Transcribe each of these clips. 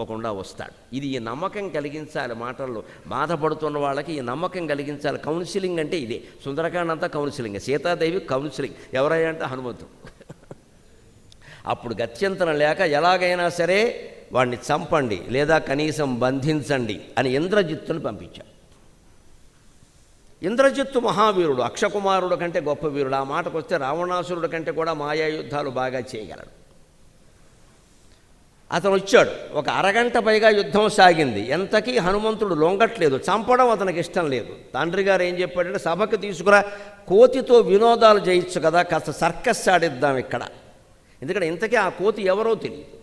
తప్పకుండా వస్తాడు. ఇది ఈ నమ్మకం కలిగించాలి మాటల్లో. బాధపడుతున్న వాళ్ళకి ఈ నమ్మకం కలిగించాలి. కౌన్సిలింగ్ అంటే ఇదే. సుందరకాండ అంతా కౌన్సిలింగ్. సీతాదేవి కౌన్సిలింగ్. ఎవరయ్యా అంటే హనుమంతుడు అప్పుడు గత్యంతరం లేక ఎలాగైనా సరే వాడిని చంపండి లేదా కనీసం బంధించండి అని ఇంద్రజిత్తును పంపించాడు. ఇంద్రజిత్తు మహావీరుడు అక్షకుమారుడు కంటే గొప్ప వీరుడు. ఆ మాటకు వస్తే రావణాసురుడు కంటే కూడా మాయా యుద్ధాలు బాగా చేయగలడు. అతను వచ్చాడు. ఒక అరగంట పైగా యుద్ధం సాగింది. ఎంతకీ హనుమంతుడు లొంగట్లేదు. చంపడం అతనికి ఇష్టం లేదు. తండ్రి గారు ఏం చెప్పాడంటే సభకు తీసుకురా కోతితో వినోదాలు చేయొచ్చు కదా కాస్త సర్కస్ ఆడిద్దాం ఇక్కడ. ఎందుకంటే ఇంతకీ ఆ కోతి ఎవరో తెలియదు.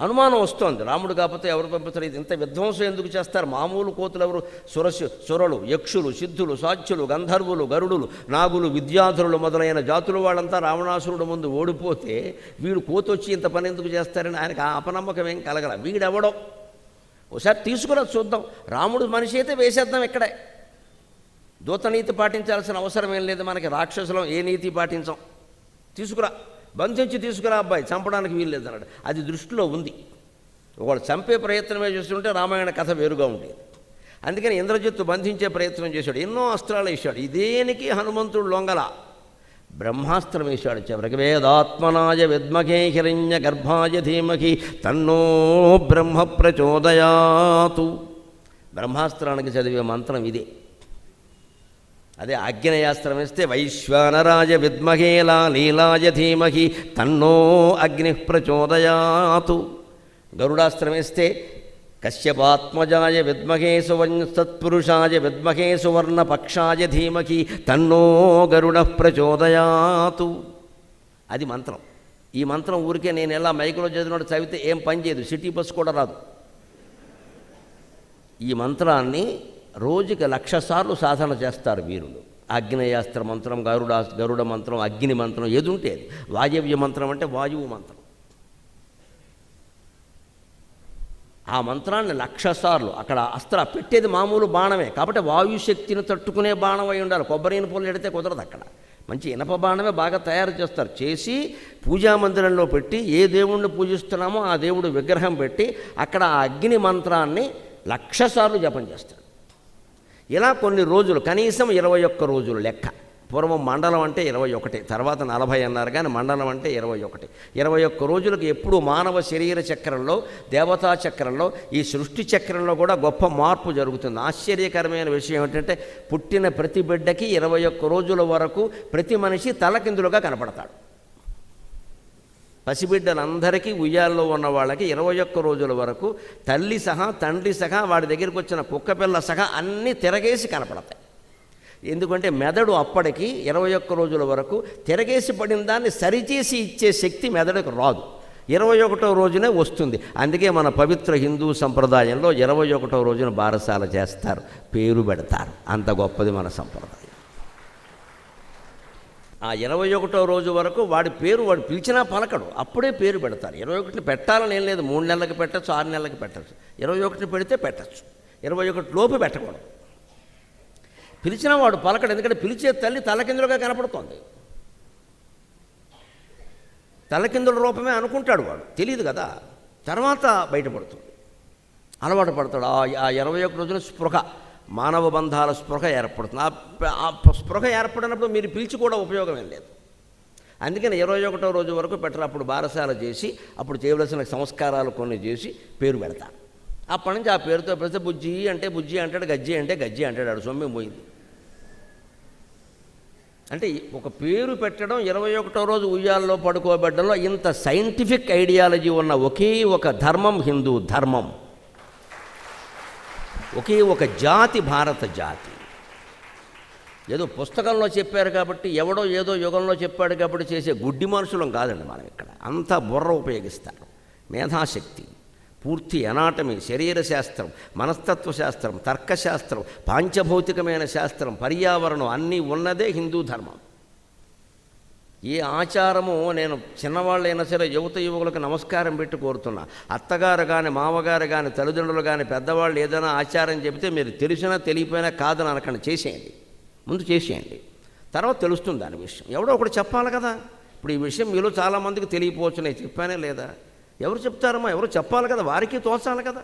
అనుమానం వస్తోంది. రాముడు కాకపోతే ఎవరు పంపుతారు ఇది ఇంత విధ్వంసం ఎందుకు చేస్తారు? మామూలు కోతులు ఎవరు? సురసు సురలు యక్షులు సిద్ధులు సాధ్యులు గంధర్వులు గరుడులు నాగులు విద్యాధులు మొదలైన జాతులు వాళ్ళంతా రావణాసురుడు ముందు ఓడిపోతే వీడు కోతొచ్చి వచ్చి ఇంత పని ఎందుకు చేస్తారని ఆయనకు ఆ అపనమ్మకం ఏం కలగల. వీడెవడో? ఒకసారి తీసుకురా చూద్దాం. రాముడు మనిషి అయితే వేసేద్దాం ఇక్కడే. దూతనీతి పాటించాల్సిన అవసరం ఏం లేదు మనకి. రాక్షసులం ఏ నీతి పాటించాం. తీసుకురా. బంధించి తీసుకురా అబ్బాయి చంపడానికి వీల్లేదు అన్నాడు అది దృష్టిలో ఉంది. ఒకడు చంపే ప్రయత్నమే చేస్తుంటే రామాయణ కథ వేరుగా ఉండేది. అందుకని ఇంద్రజిత్తు బంధించే ప్రయత్నం చేశాడు. ఎన్నో అస్త్రాలు వేశాడు. ఇదేనికి హనుమంతుడు లొంగల. బ్రహ్మాస్త్రం వేశాడు చివరికి. వేదాత్మనాయ విద్మకే హిరణ్య గర్భాయ ధీమహి తన్నో బ్రహ్మ ప్రచోదయాతు. బ్రహ్మాస్త్రానికి చదివే మంత్రం ఇదే. అదే ఆగ్నేయాస్త్రం వేస్తే వైశ్వానరాజ విద్మహేలా లీలాయ ధీమహి తన్నో అగ్ని ప్రచోదయాతు. గరుడాస్త్రం వేస్తే కశ్యపాత్మజాయ విద్మహే సువర్ణ సత్పురుషాయ విద్మహే సువర్ణ పక్షాయ ధీమహి తన్నో గరుడ ప్రచోదయాతు. అది మంత్రం. ఈ మంత్రం ఊరికే నేను ఎలా మైకులో చదివినట్టు చదివితే ఏం పని చేయదు సిటీ బస్ కూడా రాదు. ఈ మంత్రాన్ని రోజుకి లక్ష సార్లు సాధన చేస్తారు వీరులు. ఆగ్నేయాస్త్ర మంత్రం గరుడ గరుడ మంత్రం అగ్ని మంత్రం ఏది ఉంటే వాయవ్య మంత్రం అంటే వాయువు మంత్రం. ఆ మంత్రాన్ని లక్ష సార్లు అక్కడ అస్త్ర పెట్టేది మామూలు బాణమే. కాబట్టి వాయుశక్తిని తట్టుకునే బాణం అయి ఉండాలి. కొబ్బరి ఇనుపలు ఎడితే కుదరదు అక్కడ. మంచి ఇనప బాణమే బాగా తయారు చేస్తారు. చేసి పూజా మందిరంలో పెట్టి ఏ దేవుణ్ణి పూజిస్తున్నామో ఆ దేవుడు విగ్రహం పెట్టి అక్కడ ఆ అగ్ని మంత్రాన్ని లక్ష సార్లు జపం చేస్తాడు. ఇలా కొన్ని రోజులు కనీసం ఇరవై ఒక్క రోజులు లెక్క. పూర్వం మండలం అంటే ఇరవై ఒకటి తర్వాత నలభై అన్నారు కానీ మండలం అంటే ఇరవై ఒకటి. ఇరవై ఒక్క రోజులకు ఎప్పుడు మానవ శరీర చక్రంలో దేవతా చక్రంలో ఈ సృష్టి చక్రంలో కూడా గొప్ప మార్పు జరుగుతుంది. ఆశ్చర్యకరమైన విషయం ఏంటంటే పుట్టిన ప్రతి బిడ్డకి ఇరవై ఒక్క రోజుల వరకు ప్రతి మనిషి తలకిందులుగా కనపడతాడు. పసిబిడ్డలందరికీ ఉయ్యాల్లో ఉన్న వాళ్ళకి ఇరవై ఒక్క రోజుల వరకు తల్లి సహా తండ్రి సహా వాడి దగ్గరికి వచ్చిన కుక్కపిల్ల సహా అన్నీ తిరగేసి కనపడతాయి. ఎందుకంటే మెదడు అప్పటికి ఇరవై ఒక్క రోజుల వరకు తిరగేసి పడిన దాన్ని సరిచేసి ఇచ్చే శక్తి మెదడుకు రాదు. ఇరవై ఒకటో రోజునే వస్తుంది. అందుకే మన పవిత్ర హిందూ సంప్రదాయంలో ఇరవై ఒకటో రోజున బారసాల చేస్తారు పేరు పెడతారు. అంత గొప్పది మన సంప్రదాయం. ఆ ఇరవై ఒకటో రోజు వరకు వాడి పేరు వాడు పిలిచినా పలకడు. అప్పుడే పేరు పెడతారు. ఇరవై ఒకటిని పెట్టాలని ఏం లేదు. మూడు నెలలకు పెట్టచ్చు ఆరు నెలలకు పెట్టచ్చు. ఇరవై ఒకటిని పెడితే పెట్టచ్చు. ఇరవై ఒకటి లోపు పెట్టకూడదు. పిలిచినా వాడు పలకడు. ఎందుకంటే పిలిచే తల్లి తలకిందులుగా కనపడుతోంది. తలకిందుల రూపమే అనుకుంటాడు వాడు. తెలియదు కదా. తర్వాత బయటపడుతుంది. అలవాటు పడతాడు. ఆ ఆ ఇరవై ఒక్క రోజున స్పృహ. మానవ బంధాల స్పృహ ఏర్పడుతుంది. ఆ స్పృహ ఏర్పడినప్పుడు మీరు పిలిచి కూడా ఉపయోగం ఏం లేదు. అందుకని ఇరవై ఒకటో రోజు వరకు పెట్టరు అప్పుడు బారసాల చేసి అప్పుడు చేయవలసిన సంస్కారాలు కొన్ని చేసి పేరు పెడతారు అప్పటి నుంచి ఆ పేరుతో పిలిస్తే బుజ్జి అంటే బుజ్జి అంటాడు గజ్జి అంటే గజ్జి అంటాడు ఆడు సొమ్మెం పోయింది. అంటే ఒక పేరు పెట్టడం ఇరవై ఒకటో రోజు ఉయ్యాల్లో పడుకోబెట్టడంలో ఇంత సైంటిఫిక్ ఐడియాలజీ ఉన్న ఒకే ఒక ధర్మం హిందూ ధర్మం. ఒకే ఒక జాతి భారత జాతి. ఏదో పుస్తకంలో చెప్పారు కాబట్టి ఎవడో ఏదో యుగంలో చెప్పాడు కాబట్టి చేసే గుడ్డి మనుషులం కాదండి మనం ఇక్కడ. అంతా బుర్ర ఉపయోగిస్తారు. మేధాశక్తి పూర్తి అనాటమీ శరీర శాస్త్రం మనస్తత్వ శాస్త్రం తర్కశాస్త్రం పాంచభౌతికమైన శాస్త్రం పర్యావరణం అన్నీ ఉన్నదే హిందూ ధర్మం. ఈ ఆచారము నేను చిన్నవాళ్ళైనా సరే యువత యువకులకు నమస్కారం పెట్టి కోరుతున్నా. అత్తగారు కానీ మామగారు కానీ తల్లిదండ్రులు కానీ పెద్దవాళ్ళు ఏదైనా ఆచారం చెబితే మీరు తెలిసినా తెలియపోయినా కాదని అనకండి. చేసేయండి. ముందు చేసేయండి. తర్వాత తెలుస్తుంది దాని విషయం. ఎవడో ఒకటి చెప్పాలి కదా. ఇప్పుడు ఈ విషయం మీలో చాలామందికి తెలియపోవచ్చు. నేను చెప్పానే లేదా? ఎవరు చెప్తారమ్మా? ఎవరు చెప్పాలి కదా? వారికి తోచాలి కదా.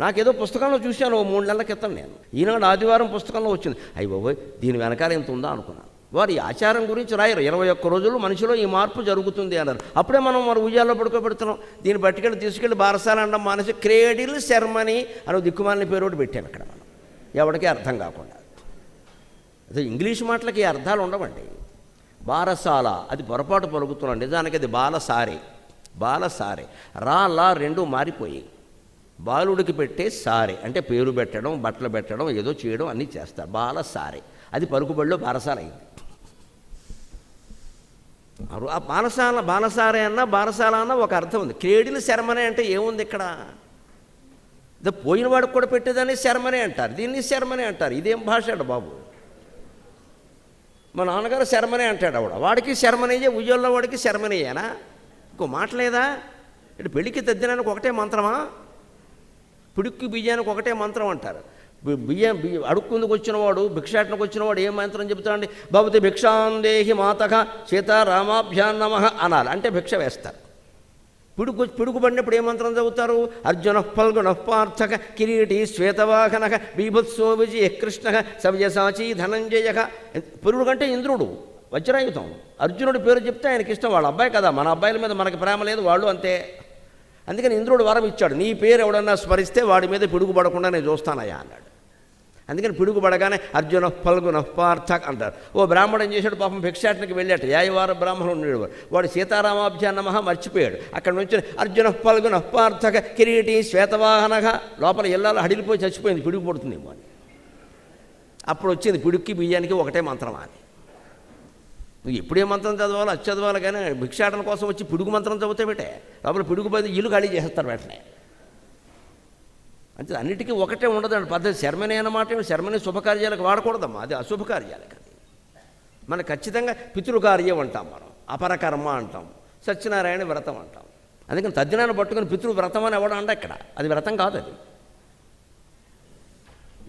నాకేదో పుస్తకంలో చూశాను ఓ మూడు నెలల క్రితం నేను. ఈనాడు ఆదివారం పుస్తకంలో వచ్చింది. అయ్యి బాబోయ్ దీని వెనకాల ఎంత ఉందా అనుకున్నాను. వారు ఈ ఆచారం గురించి రాయరు. ఇరవై ఒక్క రోజులు మనిషిలో ఈ మార్పు జరుగుతుంది అన్నారు. అప్పుడే మనం మరి ఉయ్యాల్లో పడుకోబెడుతున్నాం. దీన్ని బట్టికెళ్ళి తీసుకెళ్ళి బారసాల అనడం మానేసి క్రేడిల్ శర్మని అని దిక్కుమాలని పేరు ఒకటి పెట్టాం ఇక్కడ మనం. ఎవరికి అర్థం కాకుండా. అదే ఇంగ్లీష్ మాటలకి అర్థాలు ఉండవండి. బారసాల అది పొరపాటు పలుకుతున్నాం. నిజానికి అది బాలసారే. బాలసారే. రా లా రెండు మారిపోయి. బాలుడికి పెట్టే సారే. అంటే పేరు పెట్టడం బట్టలు పెట్టడం ఏదో చేయడం అన్నీ చేస్తారు. బాలసారే. అది పలుకుబడిలో బారసాల ఆ బాలసాల బాలసారే అన్న బాలసాల అన్న ఒక అర్థం ఉంది. క్రేడిల శర్మనే అంటే ఏముంది ఇక్కడ? ఇదే పోయిన వాడికి కూడా పెట్టేదాన్ని శర్మనే అంటారు. దీన్ని శర్మనే అంటారు. ఇదేం భాష అంట బాబు? మా నాన్నగారు శర్మనే అంటాడు ఆవిడ. వాడికి శర్మనయ్యే ఉయ్యోళ్ళ వాడికి శర్మనేయేనా? ఇంకో మాట లేదా? ఇటు పెళ్ళికి తద్దినానికి ఒకటే మంత్రమా? పిడుక్కి బియ్యానికి ఒకటే మంత్రం అంటారు. బియ్యం బియ్యం అడుక్కుందుకు వచ్చినవాడు భిక్షాటనకు వచ్చినవాడు ఏ మంత్రం చెబుతాడండి భవతి భిక్షాందేహి మాతక సీతారామాభ్యాన్ నమ అనాలి. అంటే భిక్ష వేస్తారు. పిడుకు పిడుగు పడినప్పుడు ఏ మంత్రం చదువుతారు? అర్జున ఫల్గుణ పార్థక కిరీటి శ్వేతవాహన బీభత్సో విజయ కృష్ణ సవ్యసాచి ధనంజయ. పురుడు కంటే ఇంద్రుడు వజ్రాయుధం. అర్జునుడి పేరు చెప్తే ఆయనకి ఇష్టం వాళ్ళ అబ్బాయి కదా మన అబ్బాయిల మీద మనకి ప్రేమ లేదు వాళ్ళు అంతే. అందుకని ఇంద్రుడు వరం ఇచ్చాడు నీ పేరు ఎవడన్నా స్మరిస్తే వాడి మీద పిడుగు పడకుండా నేను చూస్తానయ్యా అన్నాడు. అందుకని పిడుగు పడగానే అర్జున పల్గున పార్థక్ అంటారు. ఓ బ్రాహ్మణం చేశాడు? పాపం భిక్షాటనికి వెళ్ళాడు. యాయవార బ్రాహ్మణుడు ఉన్నాడు వాడు సీతారామాభ్యాన్న మహా మర్చిపోయాడు. అక్కడ నుంచి అర్జున పల్గున పార్థక కిరీటి శ్వేతవాహనగా లోపల ఇళ్ళలో హడిలిపోయి చచ్చిపోయింది. పిడుగు పడుతుందేమో అని. అప్పుడు వచ్చింది పిడుక్కి బియ్యానికి ఒకటే మంత్రం అని నువ్వు ఎప్పుడే మంత్రం చదవాలో అది చదవాలి కానీ భిక్షాటన కోసం వచ్చి పిడుగు మంత్రం చదివితే పెట్టే లోపల పిడుగు పది ఇల్లు ఖాళీ చేసేస్తారు వెంటనే. అంతే అన్నిటికీ ఒకటే ఉండదండి పద్ధతి శర్మనే అన్నమాట శర్మని శుభకార్యాలకు వాడకూడదమ్మా. అది అశుభకార్యాలకు అది. మనకు ఖచ్చితంగా పితృకార్యం అంటాం మనం. అపరకర్మ అంటాం. సత్యనారాయణ వ్రతం అంటాం. అందుకని తద్దినాన్ని పట్టుకుని పితృ వ్రతం అని ఎవడం అండ ఇక్కడ? అది వ్రతం కాదు అది.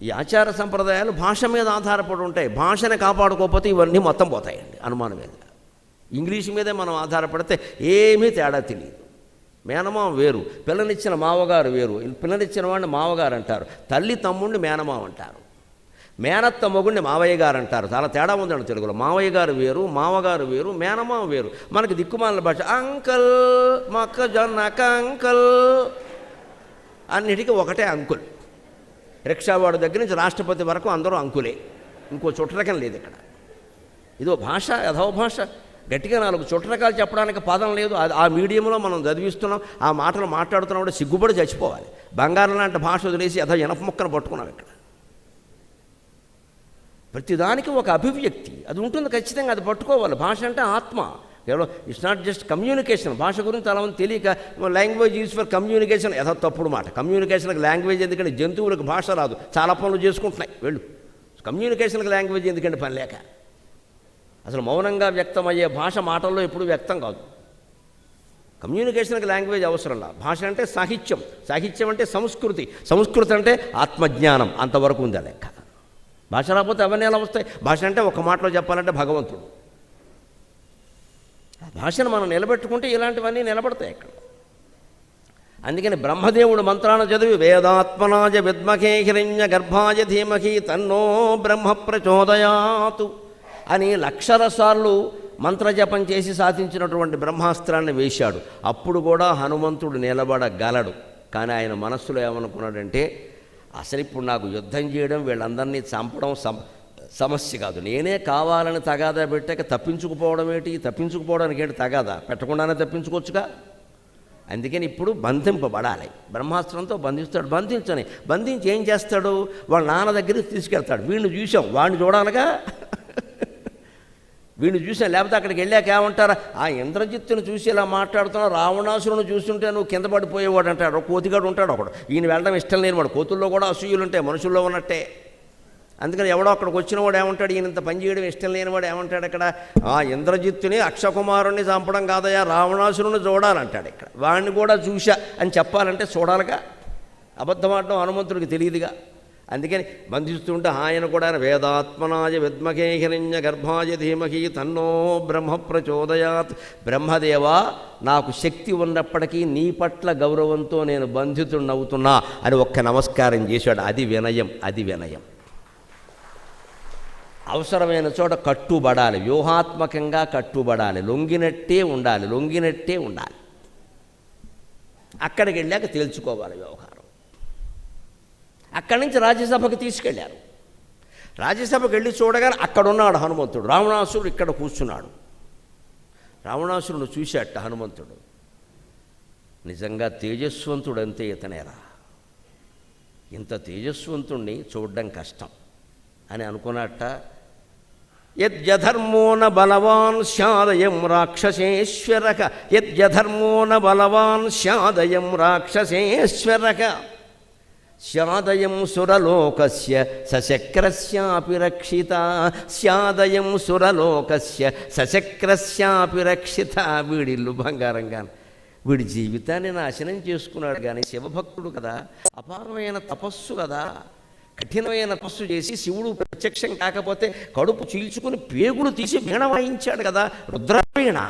ఈ ఆచార సంప్రదాయాలు భాష మీద ఆధారపడి ఉంటాయి. భాషని కాపాడుకోకపోతే ఇవన్నీ మొత్తం పోతాయండి అనుమానం మీద ఇంగ్లీష్ మీదే మనం ఆధారపడితే ఏమీ తేడా తెలియదు మేనమామ వేరు పిల్లనిచ్చిన మావగారు వేరు పిల్లనిచ్చిన వాడిని మావగారు అంటారు తల్లి తమ్ముడిని మేనమామ అంటారు మేనత్త మొగుడిని మావయ్య గారు అంటారు. చాలా తేడా ఉందండి తెలుగులో. మావయ్య గారు వేరు మావగారు వేరు మేనమామ వేరు. మనకి దిక్కుమాల భాష అంకల్ మొక్కజొన్న అంకల్ అన్నిటికీ ఒకటే అంకుల్. రిక్షావాడు దగ్గర నుంచి రాష్ట్రపతి వరకు అందరూ అంకులే. ఇంకో చుట్టరకం లేదు ఇక్కడ. ఇదో భాష యథో భాష. గట్టిగా నాలుగు చుట్టరకాలు చెప్పడానికి పదం లేదు. అది ఆ మీడియంలో మనం చదివిస్తున్నాం ఆ మాటలు మాట్లాడుతున్నాం కూడా సిగ్గుపడి చచ్చిపోవాలి. బంగారం లాంటి భాష వదిలేసి యథో ఇనప మొక్కను పట్టుకున్నాం ఇక్కడ. ప్రతిదానికి ఒక అభివ్యక్తి. అది ఉంటుంది ఖచ్చితంగా అది పట్టుకోవాలి. భాష అంటే ఆత్మ. కేవలం ఇట్స్ నాట్ జస్ట్ కమ్యూనికేషన్ భాష గురించి చాలామంది తెలియక లాంగ్వేజ్ యూజ్ ఫర్ కమ్యూనికేషన్ యథా తప్పుడు మాట. కమ్యూనికేషన్కి లాంగ్వేజ్ ఎందుకంటే జంతువులకు భాష రాదు. చాలా పనులు చేసుకుంటున్నాయి. వెళ్ళు. కమ్యూనికేషన్కి లాంగ్వేజ్ ఎందుకంటే పని లేక. అసలు మౌనంగా వ్యక్తమయ్యే భాష మాటల్లో ఎప్పుడు వ్యక్తం కాదు. కమ్యూనికేషన్కి లాంగ్వేజ్ అవసరంలా భాష అంటే సాహిత్యం. సాహిత్యం అంటే సంస్కృతి. సంస్కృతి అంటే ఆత్మజ్ఞానం. అంతవరకు ఉంది లెక్క? భాష రాకపోతే అవన్నీ ఎలా వస్తాయి? భాష అంటే ఒక మాటలో చెప్పాలంటే భగవంతుడు. భాషను మనం నిలబెట్టుకుంటే ఇలాంటివన్నీ నిలబడతాయి ఇక్కడ అందుకని బ్రహ్మదేవుడు మంత్రాన్ని చదివి వేదాత్మనాజ విద్మకే హిరణ్య గర్భాయ ధీమహి తన్నో బ్రహ్మ ప్రచోదయాతు అని లక్షల సార్లు మంత్రజపం చేసి సాధించినటువంటి బ్రహ్మాస్త్రాన్ని వేశాడు. అప్పుడు కూడా హనుమంతుడు నిలబడగలడు. కానీ ఆయన మనస్సులో ఏమనుకున్నాడంటే అసలు ఇప్పుడు నాకు యుద్ధం చేయడం వీళ్ళందరినీ చంపడం సమస్య కాదు. నేనే కావాలని తగాదా పెట్టాక తప్పించుకుపోవడం ఏంటి? తప్పించుకుపోవడానికి ఏంటి తగాదా? పెట్టకుండానే తప్పించుకోవచ్చుగా? అందుకని ఇప్పుడు బంధింపబడాలి. బ్రహ్మాస్త్రంతో బంధిస్తాడు. బంధించని బంధించి ఏం చేస్తాడు? వాళ్ళ నాన్న దగ్గరికి తీసుకెళ్తాడు. వీడిని చూసాం వాడిని చూడాలిగా? వీడిని చూసాం లేకపోతే అక్కడికి వెళ్ళాక ఏమంటారా? ఆ ఇంద్రజిత్తును చూసి ఇలా మాట్లాడుతున్నా రావణాసురుని చూస్తుంటే నువ్వు కింద పడిపోయేవాడు అంటాడు. ఒక కోతిగాడు ఉంటాడు ఒకడు ఈయన వెళ్ళడం ఇష్టం లేనివాడు. కోతుల్లో కూడా అసూయులు ఉంటాయి. మనుషుల్లో ఉన్నట్టే. అందుకని ఎవడో అక్కడికి వచ్చిన వాడు ఏమంటాడు? ఈయనంత పని చేయడం ఇష్టం లేనివాడు ఏమంటాడు అక్కడ? ఆ ఇంద్రజిత్తుని అక్షకుమారుణ్ణి చంపడం కాదయా రావణాసురుని చూడాలంటాడు ఇక్కడ. వాడిని కూడా చూశా అని చెప్పాలంటే చూడాలిగా. అబద్ధమాడడం హనుమంతుడికి తెలియదుగా. అందుకని బంధిస్తుంటే ఆయన కూడా వేదాత్మనాయ విద్మకే హిరణ్య గర్భాయ ధీమహి తన్నో బ్రహ్మ ప్రచోదయాత్. బ్రహ్మదేవా నాకు శక్తి ఉన్నప్పటికీ నీ పట్ల గౌరవంతో నేను బంధితుడినవుతున్నా అని ఒక్క నమస్కారం చేశాడు. అది వినయం అది వినయం. అవసరమైన చోట కట్టుబడాలి. వ్యూహాత్మకంగా కట్టుబడాలి. లొంగినట్టే ఉండాలి. లొంగినట్టే ఉండాలి. అక్కడికి వెళ్ళాక తేల్చుకోవాలి వ్యవహారం. అక్కడి నుంచి రాజ్యసభకు తీసుకెళ్ళారు. రాజ్యసభకు వెళ్ళి చూడగానే అక్కడున్నాడు హనుమంతుడు. రావణాసురుడు ఇక్కడ కూర్చున్నాడు. రావణాసురుడు చూశాట హనుమంతుడు. నిజంగా తేజస్వంతుడు అంతే ఇతనేరా. ఇంత తేజస్వంతుణ్ణి చూడడం కష్టం అని అనుకున్నట్ట యద్యధర్మో న బలవాన్ శాదయం రాక్షసేశ్వరక. యద్యధర్మో న బలవాన్ శాదయం రాక్షసేశ్వరక. శాదయం సురలోకస్య సశక్రస్యాపి రక్షిత. శాదయం సురలోకస్య సశక్రస్యాపి రక్షిత. వీడిల్లు బంగారంగా వీడి జీవితాన్ని నాశనం చేసుకున్నాడు కానీ శివభక్తుడు కదా. అపారమైన తపస్సు కదా. కఠినమైన తపస్సు చేసి శివుడు ప్రత్యక్షం కాకపోతే కడుపు చీల్చుకుని పేగులు తీసి వీణ వాయించాడు కదా రుద్రవీణ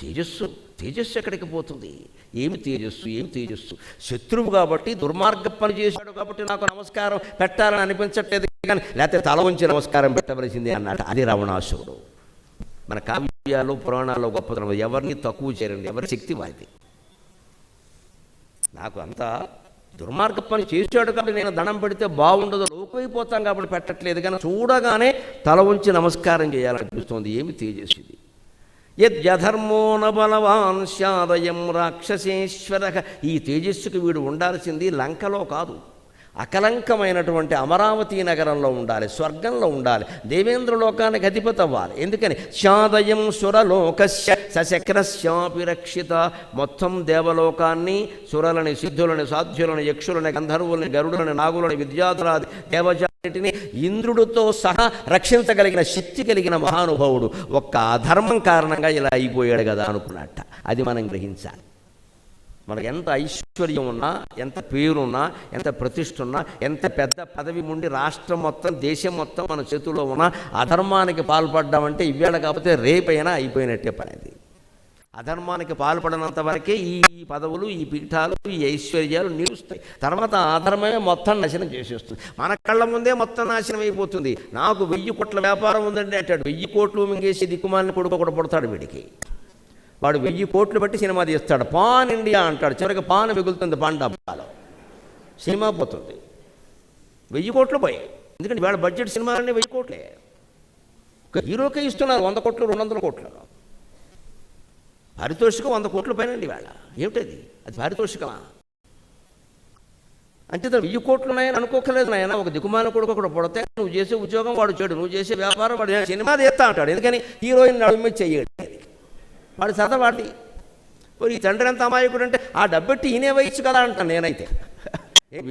తేజస్సు తేజస్సు ఎక్కడికి పోతుంది? ఏమి తేజస్సు ఏమి తేజస్సు? శత్రువు కాబట్టి దుర్మార్గ పని చేశాడు కాబట్టి నాకు నమస్కారం పెట్టాలని అనిపించట్లేదు కానీ లేకపోతే తల ఉంచి నమస్కారం పెట్టవలసిందే అన్నాడు అది రావణాసురుడు. మన కావ్యాలు పురాణాల్లో గొప్పతనం ఎవరిని తక్కువ చేయరండి ఎవరి శక్తి వారిది. నాకు అంతా దుర్మార్గ పని చేశాడు కాబట్టి నేను దండం పెడితే బాగుండదు లోకైపోతాం కాబట్టి పెట్టట్లేదు. కానీ చూడగానే తల ఉంచి నమస్కారం చేయాలనిపిస్తుంది ఏమి తేజస్సుది యద్యధర్మో న బలవాన్ శాదయం రాక్షసేశ్వర. ఈ తేజస్సుకి వీడు ఉండాల్సింది లంకలో కాదు. అకలంకమైనటువంటి అమరావతి నగరంలో ఉండాలి స్వర్గంలో ఉండాలి దేవేంద్ర లోకానికి అధిపతి అవ్వాలి. ఎందుకని? శాదయం సురలోకస్య సశక్రశాపి రక్షిత. మొత్తం దేవలోకాన్ని సురలని సిద్ధులని సాధ్యులని యక్షులని గంధర్వులని గరుడులని నాగులని విద్యాధరాది దేవజాటిని ఇంద్రుడితో సహా రక్షించగలిగిన శక్తి కలిగిన మహానుభావుడు ఒక్క అధర్మం కారణంగా ఇలా అయిపోయాడు కదా అనుకున్నట్ట. అది మనం గ్రహించాలి. మనకు ఎంత ఐశ్వర్యం ఉన్నా ఎంత పేరున్నా ఎంత ప్రతిష్ట ఉన్నా ఎంత పెద్ద పదవి ఉండి రాష్ట్రం మొత్తం దేశం మొత్తం మన చేతుల్లో ఉన్నా అధర్మానికి పాల్పడ్డామంటే ఇవాళ కాకపోతే రేపైనా అయిపోయినట్టే పని అది అధర్మానికి పాల్పడినంత వరకే ఈ పదవులు ఈ పీఠాలు ఈ ఐశ్వర్యాలు నిలుస్తాయి. తర్వాత అధర్మమే మొత్తం నాశనం చేసేస్తుంది. మన కళ్ళ ముందే మొత్తం నాశనం అయిపోతుంది. నాకు వెయ్యి కోట్ల వ్యాపారం ఉందండి అంటాడు. వెయ్యి కోట్లు మింగేసి దిక్కుమాలిని కొడుకు ఒకడు పుడతాడు వీడికి. వాడు వెయ్యి కోట్లు బట్టి సినిమా తీస్తాడు. పాన్ ఇండియా అంటాడు. చివరికి పాన్ మిగులుతుంది పాన్ డబ్బాలో. సినిమా పోతుంది. వెయ్యి కోట్లు పోయాయి. ఎందుకంటే వాళ్ళ బడ్జెట్ సినిమాలన్నీ వెయ్యి కోట్లే. ఒక హీరోకే ఇస్తున్నారు వంద కోట్లు రెండు వందల కోట్లు. పారితోషికం వంద కోట్ల పైనండి వాళ్ళ ఏమిటది? అది పారితోషికమా? అంటే తను వెయ్యి కోట్లు ఉన్నాయని అనుకోకలేదు నాయన. ఒక దిగుమాన కొడుకు ఒకడు పడితే నువ్వు చేసే ఉద్యోగం వాడు చెడు. నువ్వు చేసే వ్యాపారం వాడు సినిమా తీస్తా అంటాడు. ఎందుకని? హీరోయిన్ నడుమే చెయ్యడు. వాడు చదవాడి మరి ఈ తండ్రి ఎంత అమాయకుడు అంటే ఆ డబ్బెట్టి ఈయనే వేయచ్చు కదా అంటాను నేనైతే.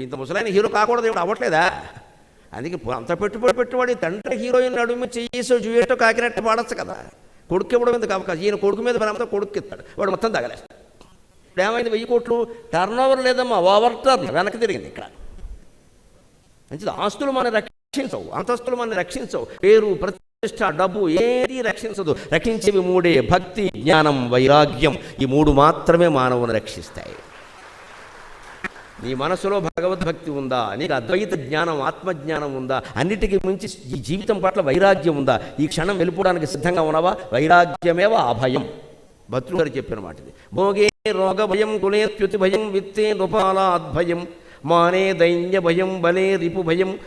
ఇంత ముసలైన హీరో కాకూడదు ఇప్పుడు అవ్వట్లేదా? అందుకే అంత పెట్టుబడి పెట్టుబడి తండ్రి హీరోయిన్ నడుము చేసో జూయేటో కాకినట్టు పాడచ్చు కదా. కొడుకు ఇవ్వడం ఎందుకు అవకాశం? ఈయన కొడుకు మీద భ్రమతో కొడుకు ఇస్తాడు వాడు మొత్తం తగలేస్తాడు. ఇప్పుడు ఏమైంది? వెయ్యి కోట్లు టర్న్ ఓవర్ లేదమ్మా ఓవర్ టర్న్ వెనక్కి తిరిగింది ఇక్కడ. మంచిది. ఆస్తులు మన రక్షించవు అంతస్తులు మనం రక్షించవు. పేరు ప్రతిష్ట డబ్బు ఏది రక్షించదు. రక్షించేవి మూడే భక్తి జ్ఞానం వైరాగ్యం. ఈ మూడు మాత్రమే మానవుని రక్షిస్తాయి. నీ మనసులో భగవద్భక్తి ఉందా? నీకు అద్వైత జ్ఞానం ఆత్మజ్ఞానం ఉందా? అన్నిటికీ మించి ఈ జీవితం పట్ల వైరాగ్యం ఉందా? ఈ క్షణం వెళ్ళిపోవడానికి సిద్ధంగా ఉన్నావా? వైరాగ్యమేవ? అభయం. భక్తులు గారు చెప్పిన మాటది. భోగే రోగ భయం కులేత్యుతి భయం విత్తే నృపాలాద్భయం మానే దైన్య భయం బలే రిపు భయం.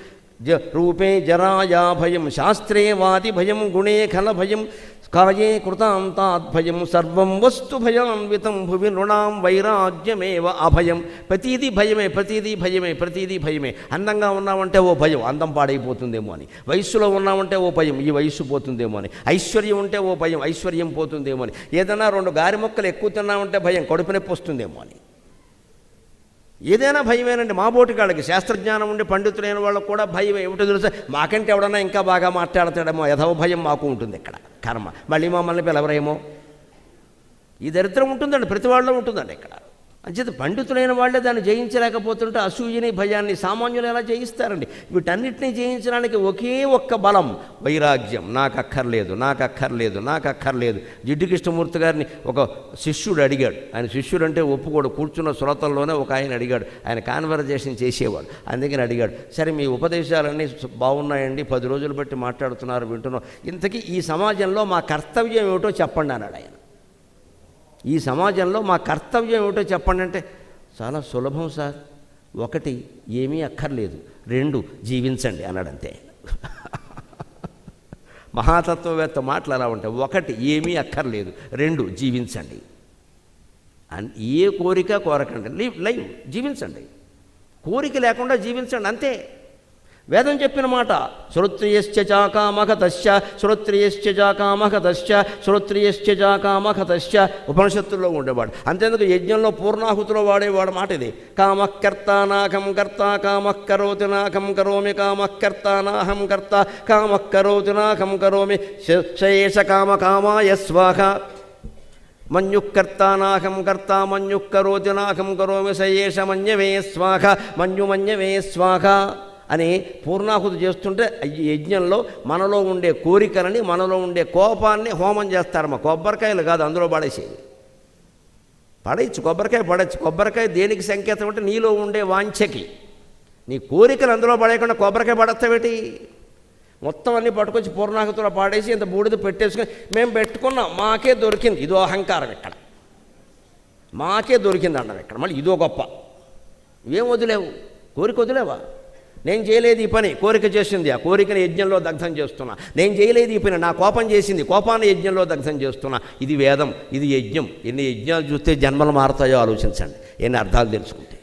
జ రూపే జరాయా భయం శాస్త్రే వాది భయం గుణే ఖల భయం కాయే కృతాంతాద్భయం సర్వం వస్తు భయాన్వితం భువి నృణాం వైరాగ్యమేవ అభయం. ప్రతీది భయమే ప్రతీది భయమే ప్రతీది భయమే. అందంగా ఉన్నామంటే ఓ భయం అందం పాడైపోతుందేమో అని. వయస్సులో ఉన్నామంటే ఓ భయం ఈ వయస్సు పోతుందేమో అని. ఐశ్వర్యం ఉంటే ఓ భయం ఐశ్వర్యం పోతుందేమో అని. ఏదైనా రెండు గారి మొక్కలు ఎక్కువ తిన్నామంటే భయం కడుపు నొప్పి వస్తుందేమో అని. ఏదైనా భయమేనండి. మా బోటి కాళ్ళకి శాస్త్రజ్ఞానం ఉండి పండితులైన వాళ్ళకు కూడా భయం ఏమిటో తెలుసా? మాకంటే ఎవడన్నా ఇంకా బాగా మాట్లాడతాడేమో. యథవ భయం మాకు ఉంటుంది ఇక్కడ. కర్మ. మళ్ళీ మమ్మల్ని పిలవరేమో? ఈ దరిద్రం ఉంటుందండి. ప్రతి వాళ్ళలో ఉంటుందండి ఇక్కడ. అంచేత పండితులైన వాళ్ళే దాన్ని జయించలేకపోతుంటే అసూయని భయాన్ని సామాన్యులు ఎలా జయిస్తారండి? వీటన్నిటినీ జయించడానికి ఒకే ఒక్క బలం వైరాగ్యం. నాకు అక్కర్లేదు నాకు అక్కర్లేదు నాకు అక్కర్లేదు. జిడ్డు కృష్ణమూర్తి గారిని ఒక శిష్యుడు అడిగాడు. ఆయన శిష్యుడు అంటే ఒప్పుకోడు. కూర్చున్న శ్రోతల్లోనే ఒక ఆయన అడిగాడు. ఆయన కాన్వర్జేషన్ చేసేవాడు. అందుకని అడిగాడు సరే మీ ఉపదేశాలన్నీ బాగున్నాయండి. పది రోజులు బట్టి మాట్లాడుతున్నారు వింటున్నాం. ఇంతకీ ఈ సమాజంలో మా కర్తవ్యం ఏమిటో చెప్పండి అన్నాడు ఆయన. ఈ సమాజంలో మా కర్తవ్యం ఏమిటో చెప్పండి అంటే చాలా సులభం సార్. ఒకటి ఏమీ అక్కర్లేదు. రెండు జీవించండి అన్నాడంతే. మహాతత్వవేత్త మాటలు అలా ఉంటాయి. ఒకటి ఏమీ అక్కర్లేదు. రెండు జీవించండి. ఏ కోరిక కోరకండి. లీవ్ లైవ్ జీవించండి. కోరిక లేకుండా జీవించండి. అంతే. వేదం చెప్పిన మాట శ్రోత్రియశ్చాకామకతశ్చ శ్రోత్రియశ్చాకామకతశ్చ శ్రోత్రియశ్చాకామకతశ్చ ఉపనిషత్తుల్లో ఉండేవాడు. అంతేందుకు యజ్ఞంలో పూర్ణాహుతిలో వాడేవాడు మాట ఇది. కామకర్త నాకం కర్త కామకరోతి నాకం కరోమి కామకర్త నాహం కర్త కామకరోతి నాకం కరోమి శేష కామ కామాయ స్వాహ మన్యుకర్తానాహం కర్త మన్యుక్కరోతి నాహం కరోమి సయేష మన్యవే స్వాహ మన్యుమన్యవే స్వాహ అని పూర్ణాహుతి చేస్తుంటే యజ్ఞంలో మనలో ఉండే కోరికలని మనలో ఉండే కోపాన్ని హోమం చేస్తారమ్మా. కొబ్బరికాయలు కాదు అందులో పడేసేది పడేయచ్చు కొబ్బరికాయ పడచ్చు కొబ్బరికాయ దేనికి సంకేతం అంటే నీలో ఉండే వాంఛకి. నీ కోరికలు అందులో పడేయకుండా కొబ్బరికాయ పడతావేటి మొత్తం అన్నీ పట్టుకొచ్చి పూర్ణాహుతిలో పాడేసి ఇంత బూడిద పెట్టేసుకొని మేము పెట్టుకున్నాం మాకే దొరికింది. ఇదో అహంకారం ఇక్కడ. మాకే దొరికింది అన్నారు ఇక్కడ. మళ్ళీ ఇదో గొప్ప. ఏం వదిలేవు? కోరిక వదిలేవా? నేను చేయలేదు ఈ పని. కోరిక చేసింది ఆ కోరికను యజ్ఞంలో దగ్ధం చేస్తున్నా. నేను చేయలేదు ఈ పని. నా కోపం చేసింది. కోపాన్ని యజ్ఞంలో దగ్ధం చేస్తున్నా. ఇది వేదం. ఇది యజ్ఞం. ఎన్ని యజ్ఞాలు చూస్తే జన్మలు మారుతాయో ఆలోచించండి. ఎన్ని అర్థాలు తెలుసుకుంటే.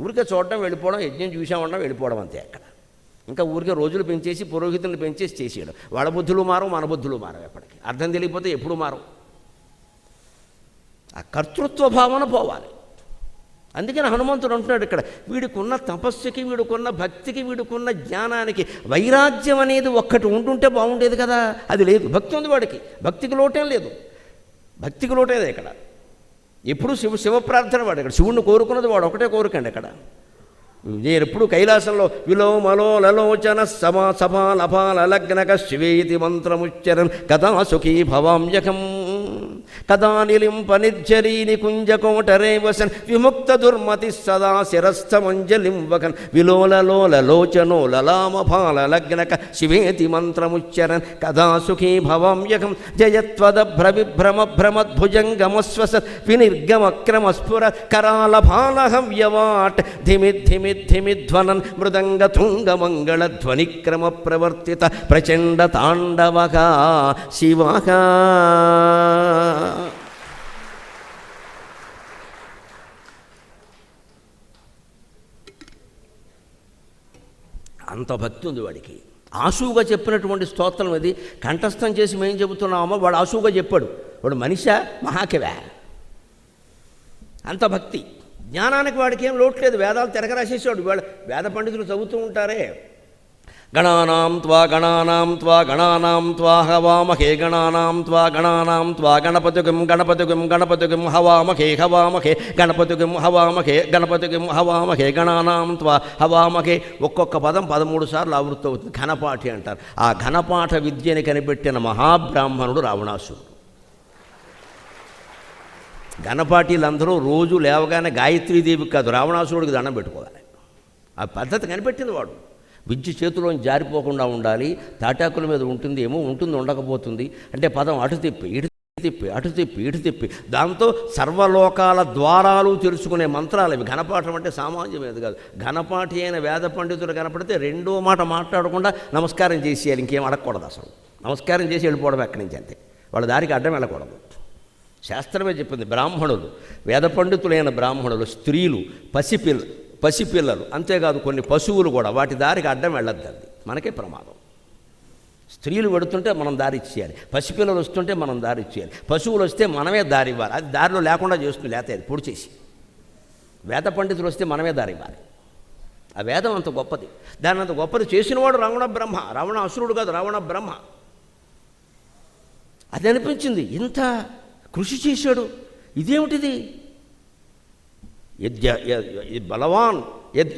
ఊరికే చూడడం వెళ్ళిపోవడం యజ్ఞం చూసామన్నా వెళ్ళిపోవడం అంతే అక్కడ. ఇంకా ఊరికే రోజులు పెంచేసి పురోహితులను పెంచేసి చేసేయడం. వాళ్ళ బుద్ధులు మారు మన బుద్ధులు మారవు ఎప్పటికీ. అర్థం తెలియకపోతే ఎప్పుడు మారు ఆ కర్తృత్వ భావన పోవాలి. అందుకని హనుమంతుడు అంటున్నాడు ఇక్కడ వీడికున్న తపస్సుకి వీడికున్న భక్తికి వీడికున్న జ్ఞానానికి వైరాగ్యం అనేది ఒక్కటి ఉంటుంటే బాగుండేది కదా. అది లేదు. భక్తి ఉంది వాడికి. భక్తికి లోటేం లేదు. భక్తికి లోటేదే ఇక్కడ. ఎప్పుడు శివ శివ ప్రార్థన వాడు ఇక్కడ. శివుణ్ణి కోరుకున్నది వాడు ఒకటే కోరుకండి ఇక్కడ. నేను ఎప్పుడు కైలాసంలో విలోమలో లలోచన సమా సఫాలఫాల లగ్నక శివేతి మంత్రముచ్చరన్ కథా సుఖీ భవాంజకం కదా నిలింప నిర్జరీ వసన్ విముక్త దుర్మతి సదా శిరస్థమంజలిం వకన్ లగ్నక శివేతి మంత్రముచ్చరన్ కదా సుఖీ భవామ్యకం జయత్వదభ్ర భ్రమద్భుజంగమస్వసత్ భ్రమద్భుజంగమస్వస వినిర్గమక్రమస్ఫుర కరాల భాలహవ్యవాట్ ధిమి ధిమి ధిమి ధ్వనన్ మృదంగ తుంగ మంగళ ధ్వనిక్రమ ప్రవర్తిత ప్రచండ తాండవగా శివగా అంత భక్తి ఉంది వాడికి. ఆశువుగా చెప్పినటువంటి స్తోత్రం అది. కంఠస్థం చేసి మేము చెబుతున్నామో వాడు ఆశువుగా చెప్పాడు. వాడు మనిష? మహాకవే. అంత భక్తి. జ్ఞానానికి వాడికి ఏం లోటు లేదు. వేదాలు తిరగరాసేసాడు వాడు వేద పండితులు చదువుతూ ఉంటారే. గణానాం త్వా గణానాం త్వా గణానాం త్వా హవామహే గణానాం త్వా గణానాం త్వా గణపతికిం గణపతికిం గణపతికిం హవామహే హవామహే గణపతికిం హవామహే గణపతికిం హవామహే గణానాం త్వా హవామహే ఒక్కొక్క పదం పదమూడు సార్లు ఆవృత్తి అవుతుంది. ఘనపాఠి అంటారు. ఆ ఘనపాఠ విద్యని కనిపెట్టిన మహాబ్రాహ్మణుడు రావణాసురుడు. గణపాటీలందరూ రోజు లేవగానే గాయత్రీదేవికి కాదు రావణాసురుడికి దండం పెట్టుకోవాలి. ఆ పద్ధతి కనిపెట్టింది వాడు. విద్య చేతిలో జారిపోకుండా ఉండాలి. తాటాకుల మీద ఉంటుంది ఏమో ఉంటుంది ఉండకపోతుంది. అంటే పదం అటు తిప్పి ఇటు తిప్పి అటు తిప్పి ఇటు తిప్పి. దాంతో సర్వలోకాల ద్వారాలు తెలుసుకునే మంత్రాలు ఇవి. ఘనపాఠం అంటే సామాన్యమేది కాదు. ఘనపాఠి అయిన వేద పండితుడు కనపడితే రెండో మాట మాట్లాడకుండా నమస్కారం చేసేయాలి. ఇంకేం అడగకూడదు అసలు. నమస్కారం చేసి వెళ్ళిపోవడం ఎక్కడి నుంచి అంతే. వాళ్ళ దారికి అడ్డం వెళ్ళకూడదు. శాస్త్రమే చెప్పింది బ్రాహ్మణులు వేద పండితులైన బ్రాహ్మణులు స్త్రీలు పసిపిల్ల పసిపిల్లలు అంతేకాదు కొన్ని పశువులు కూడా వాటి దారికి అడ్డం వెళ్ళొద్దండి. మనకే ప్రమాదం. స్త్రీలు పెడుతుంటే మనం దారి ఇచ్చేయాలి. పసిపిల్లలు వస్తుంటే మనం దారి ఇచ్చేయాలి. పశువులు వస్తే మనమే దారి ఇవ్వాలి. అది దారిలో లేకుండా చేస్తుంది లేతే అది పొడి చేసి వేద పండితులు వస్తే మనమే దారి ఇవ్వాలి. ఆ వేదం అంత గొప్పది. దాన్ని అంత గొప్పది చేసినవాడు రావణ బ్రహ్మ రావణ అసురుడు కాదు రావణ బ్రహ్మ. అది అనిపించింది ఇంత కృషి చేశాడు. ఇదేమిటిది? బలవాన్ యద్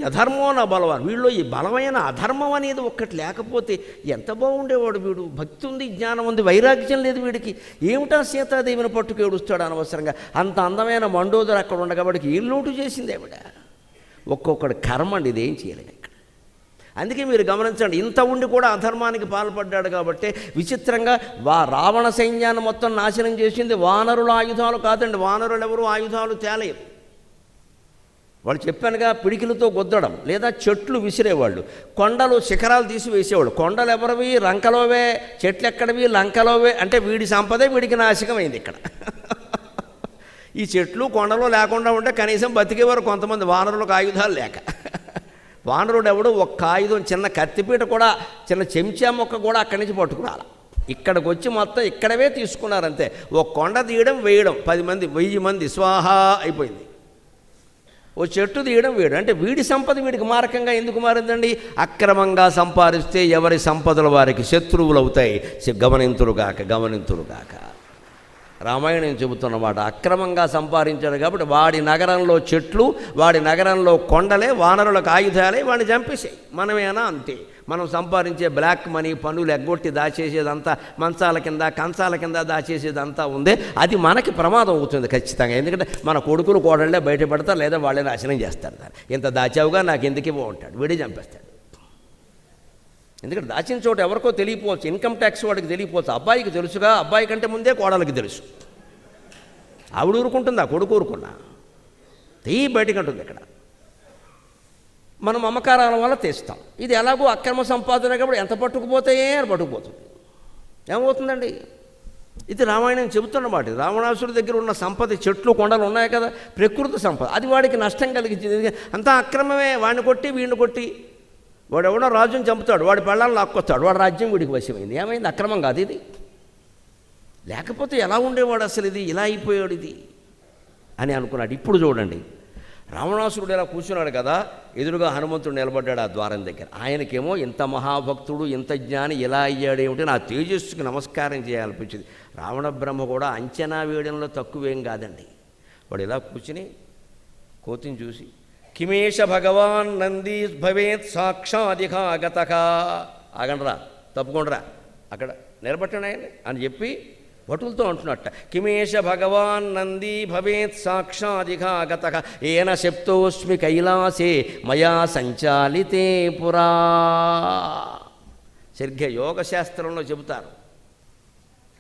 నా బలవాన్. వీళ్ళు ఈ బలమైన అధర్మం అనేది ఒక్కటి లేకపోతే ఎంత బాగుండేవాడు వీడు? భక్తి ఉంది జ్ఞానం ఉంది వైరాగ్యం లేదు వీడికి. ఏమిటా సీతాదేవిని పట్టుకు ఏడుస్తాడు అనవసరంగా? అంత అందమైన మండోదరు అక్కడ ఉండగా వాడికి ఏం లోటు చేసింది ఆవిడ? ఒక్కొక్కడు కర్మ అండి ఇదేం చేయలేదు ఇక్కడ. అందుకే మీరు గమనించండి ఇంత ఉండి కూడా అధర్మానికి పాల్పడ్డాడు కాబట్టి విచిత్రంగా వా రావణ సైన్యాన్ని మొత్తం నాశనం చేసింది వానరుల ఆయుధాలు కాదండి వానరులు ఎవరు ఆయుధాలు తేలేరు వాళ్ళు చెప్పానుగా పిడికిలతో గుద్దడం లేదా చెట్లు విసిరేవాళ్ళు. కొండలు శిఖరాలు తీసి వేసేవాళ్ళు. కొండలు ఎవరివి? లంకలోవే చెట్లు ఎక్కడవి? లంకలోవే. అంటే వీడి సంపదే వీడికి నాశకమైంది ఇక్కడ. ఈ చెట్లు కొండలు లేకుండా ఉంటే కనీసం బతికేవారు కొంతమంది వానరులకు ఆయుధాలు లేక. వానరుడు ఎవడు? ఒక్క ఆయుధం చిన్న కత్తిపీట కూడా చిన్న చెంచా మొక్క కూడా అక్కడి నుంచి పట్టుకురాల. ఇక్కడికి వచ్చి మొత్తం ఇక్కడవే తీసుకున్నారంతే. ఒక కొండ తీయడం వేయడం. పది మంది వెయ్యి మంది. స్వాహా! అయిపోయింది. ఓ చెట్టు తీయడం వీడు. అంటే వీడి సంపద వీడికి మారకంగా ఎందుకు మారిందండి? అక్రమంగా సంపాదిస్తే ఎవరి సంపదలు వారికి శత్రువులు అవుతాయి గమనింతులుగాక గమనింతులుగాక రామాయణం చెబుతున్నమాట అక్రమంగా సంపాదించాడు కాబట్టి వాడి నగరంలో చెట్లు వాడి నగరంలో కొండలే వానరులకు ఆయుధాలే వాడిని చంపేసాయి మనమేనా అంతే? మనం సంపాదించే బ్లాక్ మనీ పనులు ఎగ్గొట్టి దాచేసేదంతా మంచాల కింద కంచాల కింద దాచేసేదంతా ఉంది. అది మనకి ప్రమాదం అవుతుంది ఖచ్చితంగా. ఎందుకంటే మన కొడుకులు కోడళ్ళే బయటపడతారు లేదా వాళ్ళే నాశనం చేస్తారు దాన్ని. ఇంత దాచావుగా నాకు ఎందుకు ఇవ్వ ఉంటాడు వీడే చంపేస్తాడు. ఎందుకంటే దాచిన చోట ఎవరికో తెలియపోవచ్చు. ఇన్కమ్ ట్యాక్స్ వాడికి తెలియపోవచ్చు. అబ్బాయికి తెలుసుగా అబ్బాయి కంటే ముందే కోడలకి తెలుసు. ఆవిడ ఊరుకుంటుందా? కొడుకు ఊరుకున్నా? తెయ్యి బయటకు ఉంటుంది ఇక్కడ. మనం అమ్మకారాల వల్ల తెస్తాం. ఇది ఎలాగో అక్రమ సంపాదన కాబట్టి ఎంత పట్టుకుపోతాయే అని పట్టుకుపోతుంది ఏమవుతుందండి? ఇది రామాయణం చెబుతున్నమాట. రావణాసుడి దగ్గర ఉన్న సంపద చెట్లు కొండలు ఉన్నాయి కదా ప్రకృతి సంపద. అది వాడికి నష్టం కలిగించింది. అంతా అక్రమమే. వాడిని కొట్టి వీడిని కొట్టి వాడు ఎవడో రాజుని చంపుతాడు. వాడి పెళ్ళాలను లాక్కొస్తాడు. వాడు రాజ్యం వీడికి వశమైంది. ఏమైంది? అక్రమం కాదు ఇది. లేకపోతే ఎలా ఉండేవాడు అసలు ఇది? ఇలా అయిపోయాడు ఇది అని అనుకున్నాడు. ఇప్పుడు చూడండి. రావణాసురుడు ఇలా కూర్చున్నాడు కదా ఎదురుగా హనుమంతుడు నిలబడ్డాడు ఆ ద్వారం దగ్గర. ఆయనకేమో ఇంత మహాభక్తుడు ఇంత జ్ఞాని ఇలా అయ్యాడేమిటి నా తేజస్సుకి నమస్కారం చేయాలనిపించింది. రావణ బ్రహ్మ కూడా అంచనా వేయడంలో తక్కువేం కాదండి. వాడు ఇలా కూర్చుని కోతిని చూసి కిమేష భగవాన్ నంది భవేత్ సాక్షాదికాగత ఆగండ్రా తప్పుకోండిరా అక్కడ నిలబట్టండి ఆయన అని చెప్పి భటులతో అంటున్నట్ట. కిమేష భగవాన్ నంది భవేత్ సాక్షాదికాగత ఏన శప్తోస్మి కైలాసే మయా సంచాలితే పురా. సరిగ్గా యోగశాస్త్రంలో చెబుతారు.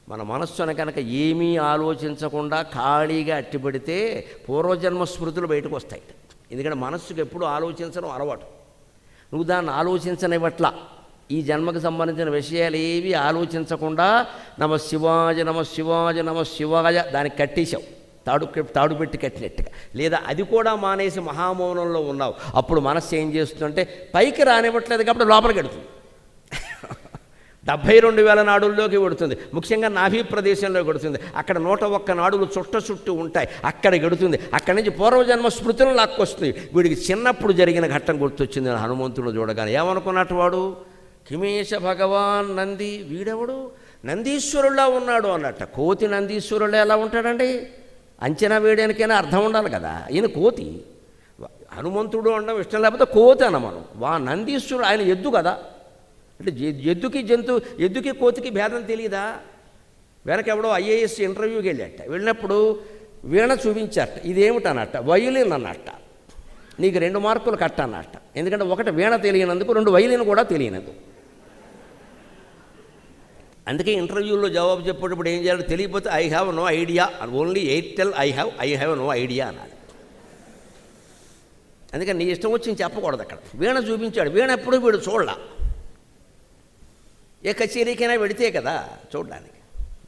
మన మనస్సును కనుక ఏమీ ఆలోచించకుండా ఖాళీగా అట్టిపడితే పూర్వజన్మ స్మృతులు బయటకు వస్తాయి. ఎందుకంటే మనస్సుకు ఎప్పుడు ఆలోచించడం అలవాటు. నువ్వు దాన్ని ఆలోచించనివ్వట్లా. ఈ జన్మకు సంబంధించిన విషయాలు ఏవి ఆలోచించకుండా నమ శివాజ నమ శివాజ నమ శివాయ దానికి కట్టేశావు. తాడు తాడు పెట్టి కట్టినట్టుగా. లేదా అది కూడా మానేసి మహామౌనంలో ఉన్నావు. అప్పుడు మనస్సు ఏం చేస్తుందంటే పైకి రానివ్వట్లేదు కాబట్టి లోపలికి వెడుతుంది. డెబ్భై రెండు వేల నాడుల్లోకి వెడుతుంది. ముఖ్యంగా నాభి ప్రదేశంలో గడుతుంది అక్కడ నూట ఒక్క నాడులు చుట్ట చుట్టూ ఉంటాయి. అక్కడ గడుతుంది అక్కడి నుంచి పూర్వజన్మ స్మృతులు లాక్కొస్తుంది. వీడికి చిన్నప్పుడు జరిగిన ఘట్టం గుర్తొచ్చింది. హనుమంతుడు చూడగానే ఏమనుకున్నట్టు వాడు? కిమేశ భగవాన్ నంది వీడెవడు? నందీశ్వరులా ఉన్నాడు అన్నట్ట. కోతి నందీశ్వరుడు ఎలా ఉంటాడండి? అంచనా వేయడానికైనా అర్థం ఉండాలి కదా. ఈయన కోతి. హనుమంతుడు అనడం ఇష్టం లేకపోతే కోతి అన్న మనం వా నందీశ్వరుడు ఆయన ఎద్దు కదా. అంటే ఎద్దుకి జంతు ఎద్దుకి కోతికి భేదం తెలియదా వెనకెవడో ఐఏఎస్ ఇంటర్వ్యూకి వెళ్ళాట. వెళ్ళినప్పుడు వీణ చూపించారట. ఇదేమిటన్నట్ట వయలిన్ అన్నట్ట. నీకు రెండు మార్కులు కట్ట అన్నట్ట ఎందుకంటే ఒకటి వీణ తెలియనందుకు రెండు వయలిన్ కూడా తెలియనందుకు. అందుకే ఇంటర్వ్యూలో జవాబు చెప్పేటప్పుడు ఏం చేయాలో తెలియకపోతే I have no idea only Airtel I have I have no idea అన్నాడు అందుకని నీ ఇష్టం వచ్చి చెప్పకూడదు అక్కడ. వీణ చూపించాడు. వీణ ఎప్పుడూ వీడు చూడలా. ఏ కచేరీకైనా వెడితే కదా చూడడానికి.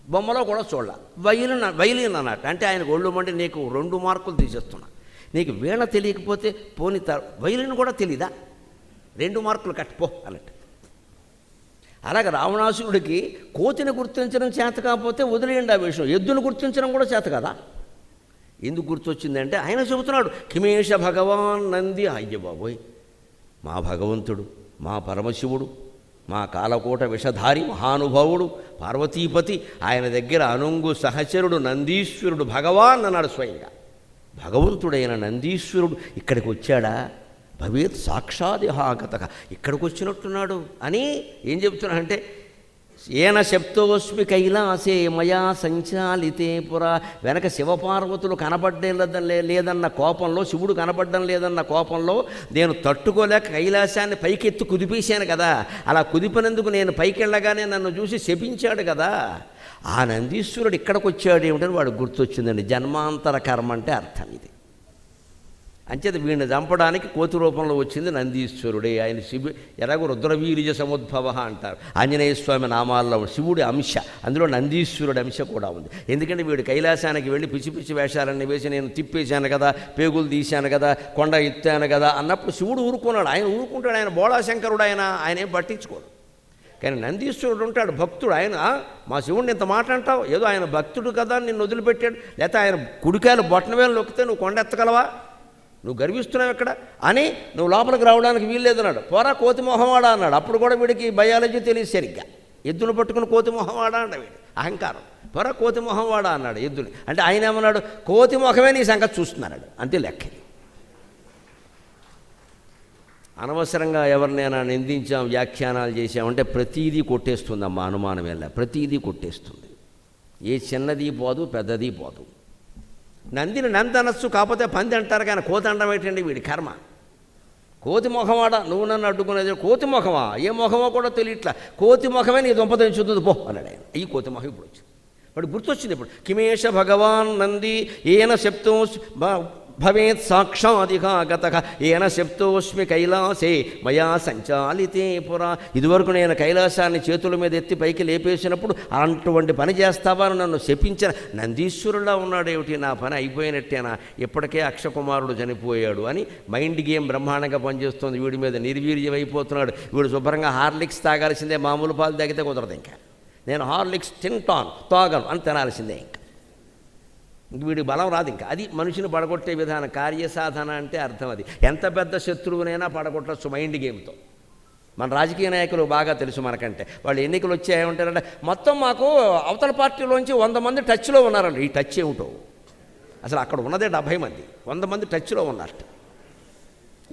బొమ్మలో కూడా చూడాల. వైలిన్ వైలిన్ అన్నట్టు అంటే ఆయన ఒళ్ళు మంటే నీకు రెండు మార్కులు తీసేస్తున్నా. నీకు వీణ తెలియకపోతే పోని త వైలిన్ కూడా తెలీదా? రెండు మార్కులు కట్టిపో అన్నట్టు. అలాగే రావణాసురుడికి కోతిని గుర్తించడం చేత కాకపోతే వదిలేయండి ఆ విషయం ఎద్దును గుర్తించడం కూడా చేత కదా? ఎందుకు గుర్తొచ్చిందంటే ఆయన చెబుతున్నాడు కిమేష భగవాన్ నంది అయ్య బాబోయ్ మా భగవంతుడు మా పరమశివుడు మా కాలకోట విషధారి మహానుభావుడు పార్వతీపతి ఆయన దగ్గర అనుంగు సహచరుడు నందీశ్వరుడు భగవాన్ అన్నాడు స్వయంగా. భగవంతుడైన నందీశ్వరుడు ఇక్కడికి వచ్చాడా? భవేత్ సాక్షాదిహాగత ఇక్కడికి వచ్చినట్టున్నాడు. అని ఏం చెప్తున్నాడంటే ఏన శబ్దోస్మి కైలాసే మయా సంచాలితే పురా. వెనక శివపార్వతులు కనబడ్డం లేదన్న కోపంలో శివుడు కనబడ్డం లేదన్న కోపంలో నేను తట్టుకోలేక కైలాసాన్ని పైకెత్తి కుదిపేశాను కదా. అలా కుదిపినందుకు నేను పైకి వెళ్ళగానే నన్ను చూసి శపించాడు కదా. ఆ నందీశ్వరుడు ఇక్కడికి వచ్చాడు ఏమిటని వాడు గుర్తొచ్చిందండి. జన్మాంతర కర్మ అంటే అర్థం ఇది. అంచేత వీడిని చంపడానికి కోతి రూపంలో వచ్చింది నందీశ్వరుడే. ఆయన శివు ఎలాగో రుద్రవీర్య సముద్భవ అంటారు. ఆంజనేయ స్వామి నామాల్లో శివుడి అంశ అందులో నందీశ్వరుడి అంశ కూడా ఉంది. ఎందుకంటే వీడు కైలాసానికి వెళ్ళి పిచ్చి పిచ్చి వేషాలన్నీ వేసి నేను తిప్పేశాను కదా పేగులు తీశాను కదా కొండ ఎత్తాను కదా అన్నప్పుడు శివుడు ఊరుకున్నాడు. ఆయన ఊరుకుంటాడు ఆయన బోళాశంకరుడు ఆయన ఆయన ఏం పట్టించుకోడు. కానీ నందీశ్వరుడు ఉంటాడు భక్తుడు. ఆయన మా శివుడిని ఇంత మాట అంటావు? ఏదో ఆయన భక్తుడు కదా నిన్ను వదిలిపెట్టాడు. లేకపోతే ఆయన కుడికాయలు బొట్టనవేలు నొక్కితే నువ్వు కొండ ఎత్తగలవా? నువ్వు గర్విస్తున్నావు ఇక్కడ అని నువ్వు లోపలికి రావడానికి వీల్లేదన్నాడు. పోరా కోతి మొహవాడా అన్నాడు. అప్పుడు కూడా వీడికి బయాలజీ తెలియదు సరిగ్గా. ఎద్దును పట్టుకుని కోతి మొహవాడా అన్న వీడు. అహంకారం. పోరా కోతి మొహవాడా అన్నాడు ఎద్దుని. అంటే ఆయన ఏమన్నాడు? కోతి మొహమే నీ సంగతి చూస్తున్నాడు. అంతే లెక్క అనవసరంగా ఎవరినైనా నిందించాం వ్యాఖ్యానాలు చేసామంటే ప్రతీదీ కొట్టేస్తుంది అమ్మ అనుమానం వెళ్ళ ప్రతీదీ కొట్టేస్తుంది. ఏ చిన్నది పోదు పెద్దది పోదు. నందిని నందనస్సు కాకపోతే పంది అంటారు కానీ కోతి అండం ఏంటండి వీడి కర్మ? కోతి ముఖమాడ నువ్వు నన్ను అడ్డుకునేది కోతి ముఖమా ఏ ముఖమో కూడా తెలియట్లా. కోతి ముఖమే నీ దుంపదించుతుంది పో అన్నాడు ఆయన. ఈ కోతి ముఖం ఇప్పుడు వచ్చింది. వాడు గుర్తొచ్చింది ఇప్పుడు. కిమేష భగవాన్ నంది ఏన శబ్దం భవేత్ సాక్షాదిఘాగత ఏన శబ్దోష్మి కైలాసే మయా సంచాలితే పురా. ఇదివరకు నేను కైలాసాన్ని చేతుల మీద ఎత్తి పైకి లేపేసినప్పుడు అటువంటి పని చేస్తావని నన్ను శపించిన. నందీశ్వరులా ఉన్నాడేమిటి నా పని అయిపోయినట్టేనా? ఇప్పటికే అక్షకుమారుడు చనిపోయాడు అని మైండ్ గేమ్ బ్రహ్మాండంగా పనిచేస్తుంది. వీడి మీద నిర్వీర్యం అయిపోతున్నాడు వీడు శుభ్రంగా హార్లిక్స్ తాగాల్సిందే. మామూలు పాలు తాగితే కుదరదు ఇంకా. నేను హార్లిక్స్ తింటాను తాగను అని తినాల్సిందే ఇంకా. వీడి బలం రాదు ఇంకా. అది మనిషిని పడగొట్టే విధానం కార్యసాధన అంటే అర్థం అది. ఎంత పెద్ద శత్రువునైనా పడగొట్టచ్చు మైండ్ గేమ్తో మన రాజకీయ నాయకులు బాగా తెలుసు మనకంటే. వాళ్ళు ఎన్నికలు వచ్చాయంటారంటే మొత్తం మాకు అవతల పార్టీలోంచి వంద మంది టచ్లో ఉన్నారండి. ఈ టచ్ ఏమిటో? అసలు అక్కడ ఉన్నదే డెబ్భై మంది. వంద మంది టచ్లో ఉన్నారు.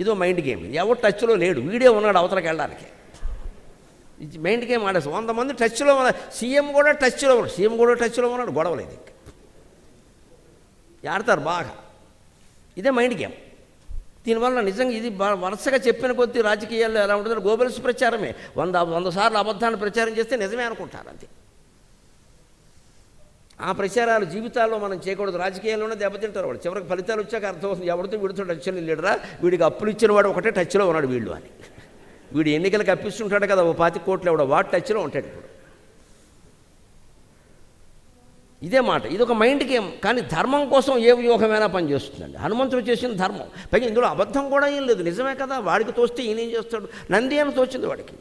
ఇదో మైండ్ గేమ్ ఎవరు టచ్లో లేడు. వీడే ఉన్నాడు అవతలకి వెళ్ళడానికి. ఇది మైండ్ గేమ్ ఆడేసి వంద మంది టచ్లో ఉన్నారు. సీఎం కూడా టచ్లో ఉన్నాడు. సీఎం కూడా టచ్లో ఉన్నాడు. గొడవలేదు ఇంకా. ఆడతారు బాగా. ఇదే మైండ్ గేమ్ దీనివల్ల నిజంగా ఇది వరుసగా చెప్పిన కొద్దీ రాజకీయాల్లో ఎలా ఉంటుందో గోబెల్స్ ప్రచారమే వంద వంద సార్లు అబద్ధాన్ని ప్రచారం చేస్తే నిజమే అనుకుంటారు అంతే. ఆ ప్రచారాలు జీవితాల్లో మనం చేయకూడదు. రాజకీయాల్లోనే దెబ్బతింటారు వాడు చివరికి ఫలితాలు వచ్చాక అర్థమవుతుంది ఎవరితో వీడితో టచ్లో లేడరా? వీడికి అప్పులు ఇచ్చిన వాడు ఒకటే టచ్లో ఉన్నాడు వీళ్ళు అని. వీడు ఎన్నికలకు అప్పిస్తుంటాడు కదా ఓ పాతి కోట్లు ఎవడో వాడు టచ్లో ఉంటాడు ఇప్పుడు. ఇదే మాట. ఇది ఒక మైండ్ గేమ్ కానీ ధర్మం కోసం ఏ వ్యూహమైనా పనిచేస్తుందండి హనుమంతుడు చేసిన ధర్మం. పైగా ఇందులో అబద్ధం కూడా ఏం లేదు. నిజమే కదా? వాడికి తోస్తే ఈయన ఏం చేస్తాడు? నంది అని తోచింది వాడికి.